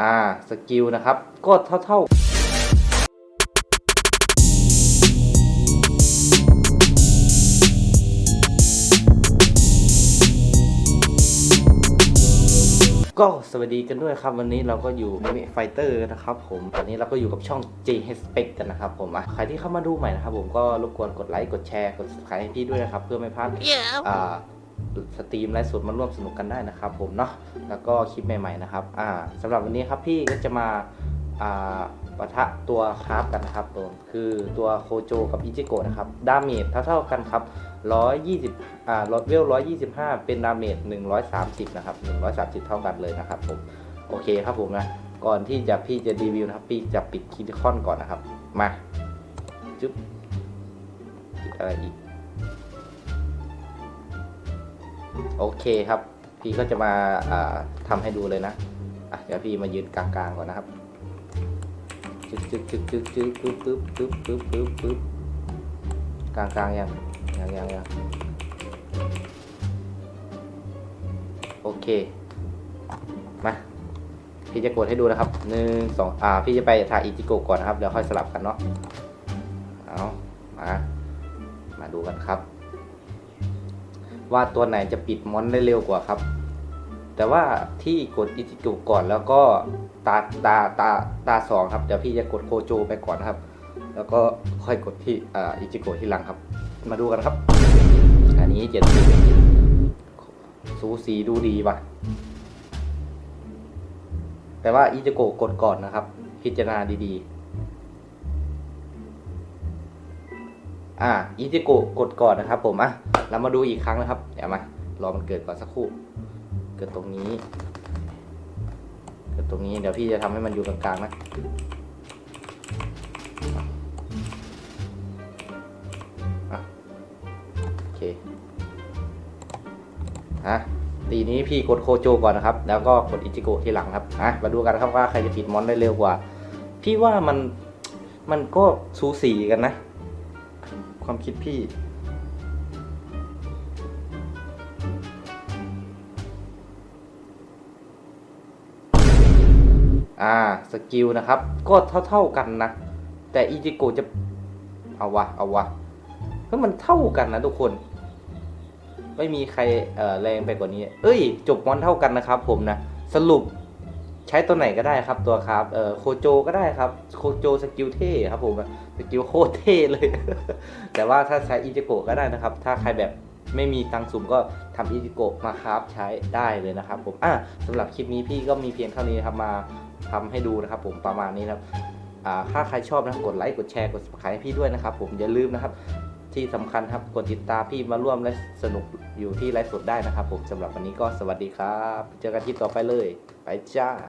อ่าสกิลนะครับ ก็เท่าเท่าก็สวัสดีกันด้วยครับวันนี้เราก็อยู่ในไฟเตอร์นะครับผมตอนนี้เราก็อยู่กับช่อง J h s p e c กันนะครับผมอะใครที่เข้ามาดูใหม่นะครับผมก็รบกวนกดไลค์กดแชร์กด subscribe ให้พี่ด้วยนะครับ เพื่อไม่พลาดอ่า สตรีมไลฟ์สดมาร่วมสนุกกันได้นะครับผมเนาะแล้วก็คลิปใหม่ๆนะครับอ่าสำหรับวันนี้ครับพี่ก็จะมาอ่าปะทะตัวคราฟกันนะครับผมคือตัวโคโจกับอิจิโกะนะครับดาเมจเท่าๆกันครับ120อ่าลดเวล125 เป็นดาเมจ130นะครับ130 เท่ากันเลยนะครับผมโอเคครับผมนะก่อนที่จะพี่จะรีวิวนะครับพี่จะปิดคิดคอนก่อนนะครับมาจุ๊บปิดอะไรอีก โอเคครับ พี่ก็จะมาอ่าทำให้ดูเลยนะอะเดี๋ยวพี่มายืนกลางๆก่อนนะครับจึ๊กจึ๊กจึ๊กจึ๊กจึ๊กปึ๊บปึ๊บปึ๊บปึ๊บปึ๊บปึ๊บกลางกลางยังยังยังยังโอเค มา พี่จะกดให้ดูนะครับหนึ่งสองอ่า พี่จะไปทาอิจิโกก่อนนะครับ เดี๋ยวค่อยสลับกันเนาะ เอามา มาดูกันครับ ว่าตัวไหนจะปิดมอนได้เร็วกว่าครับ แต่ว่าที่กดอิจิโกะก่อนแล้วก็ตาตาตาตาสองครับเดี๋ยวพี่จะกดโคโจไปก่อนครับ แล้วก็ค่อยกดที่อ่าอิจิโกที่หลังครับ มาดูกันครับ อันนี้เจ็ดสิบสูสีดูดีว่ะแต่ว่าอิจิโกกดก่อนนะครับ พิจารณาดีๆ อ่าอิจิโกกดก่อนนะครับผมอะ เรามาดูอีกครั้งนะครับ เดี๋ยวมา รอมันเกิดก่อนสักครู่ เกิดตรงนี้ เกิดตรงนี้ เดี๋ยวพี่จะทำให้มันอยู่กลางๆนะอะโอเคฮะตีนี้พี่กดโคโจก่อนนะครับ แล้วก็กดอิจิโกะทีหลังครับอะมาดูกันครับว่าใครจะปิดมอนได้เร็วกว่า พี่ว่ามันมันก็สูสีกันนะ ความคิดพี่ อ่าสกิลนะครับ ก็เท่าๆกันนะ แต่อิจิโกจะ เอาวะ เอาวะเพราะมันเท่ากันนะทุกคน ไม่มีใครแรงไปกว่านี้ เอ้ย จบมอนเท่ากันนะครับ ผมนะ สรุปใช้ตัวไหนก็ได้ครับตัวครับเอ่อโคโจก็ได้ครับ โคโจสกิลเท่ครับผมสกิลโคตรเท่เลย แต่ว่าถ้าใช้อิจิโกก็ได้นะครับ ถ้าใครแบบ ไม่มีตังสุ่มก็ทำอิจิโกะมาครับใช้ได้เลยนะครับผมอะสำหรับคลิปนี้พี่ก็มีเพียงเท่านี้นะครับมาทำให้ดูนะครับผมประมาณนี้นะครับถ้าใครชอบนะกดไลค์กดแชร์กด subscribe ให้พี่ด้วยนะครับผมอย่าลืมนะครับที่สำคัญครับกดติดตามพี่มาร่วมและสนุกอยู่ที่ไลฟ์สดได้นะครับผมสำหรับวันนี้ก็สวัสดีครับ เจอกันที่ต่อไปเลย ไปจ้า